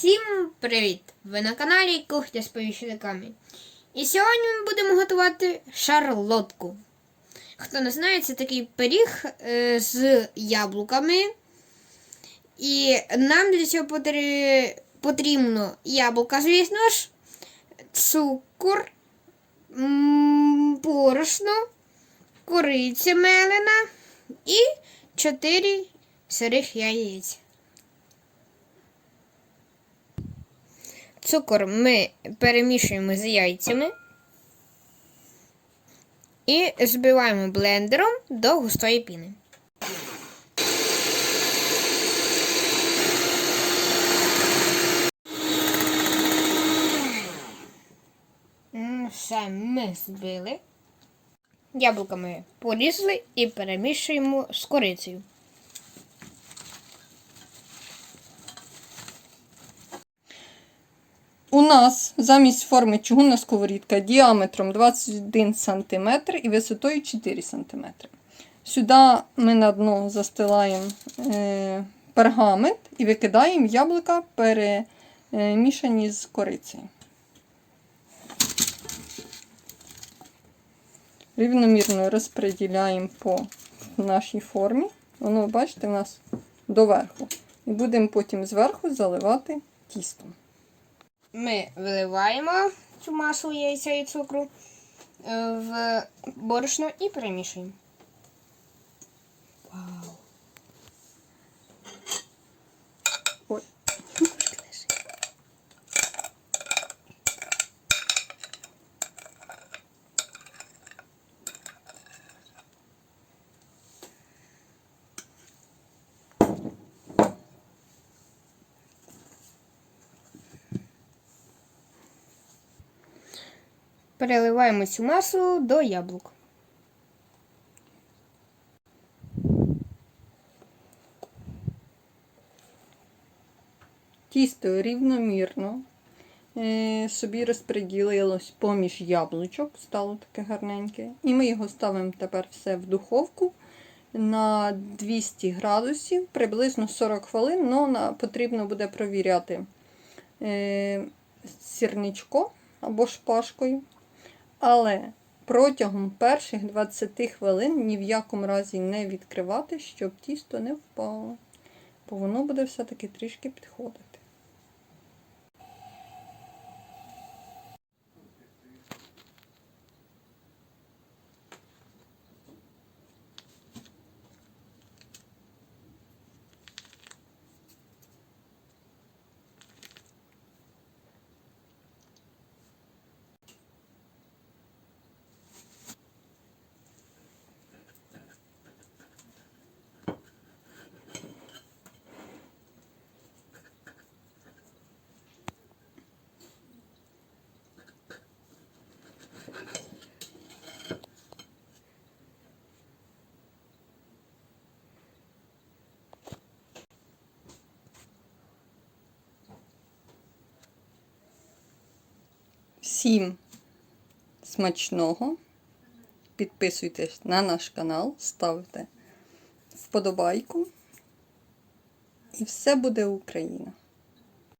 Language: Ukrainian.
Всім привіт! Ви на каналі Кухня з повіщниками. І сьогодні ми будемо готувати шарлотку. Хто не знає, це такий пиріг е, з яблуками. І нам для цього потрібно яблука, звісно ж, цукор, м, борошно, кориця мелена і 4 сирих яєць. Цукор ми перемішуємо з яйцями і збиваємо блендером до густої піни. Все ми збили. Яблука ми порізали і перемішуємо з корицею. У нас замість форми чугунна сковорідка діаметром 21 см і висотою 4 см. Сюди ми на дно застилаємо е, пергамент і викидаємо яблука перемішані з корицею. Рівномірно розподіляємо по нашій формі. Воно, бачите, у нас доверху. І будемо потім зверху заливати тістом. Ми виливаємо цю масу яйця і цукру е, в борошно і перемішуємо. Вау. Переливаємо цю масу до яблук. Тісто рівномірно е, собі розподілилось поміж яблучок, стало таке гарненьке. І ми його ставимо тепер все в духовку на 200 градусів, приблизно 40 хвилин. На, потрібно буде провіряти е, сірничко або шпажкою. Але протягом перших 20 хвилин ні в якому разі не відкривати, щоб тісто не впало. Бо воно буде все-таки трішки підходити. Всім смачного. Підписуйтесь на наш канал, ставте вподобайку. І все буде Україна!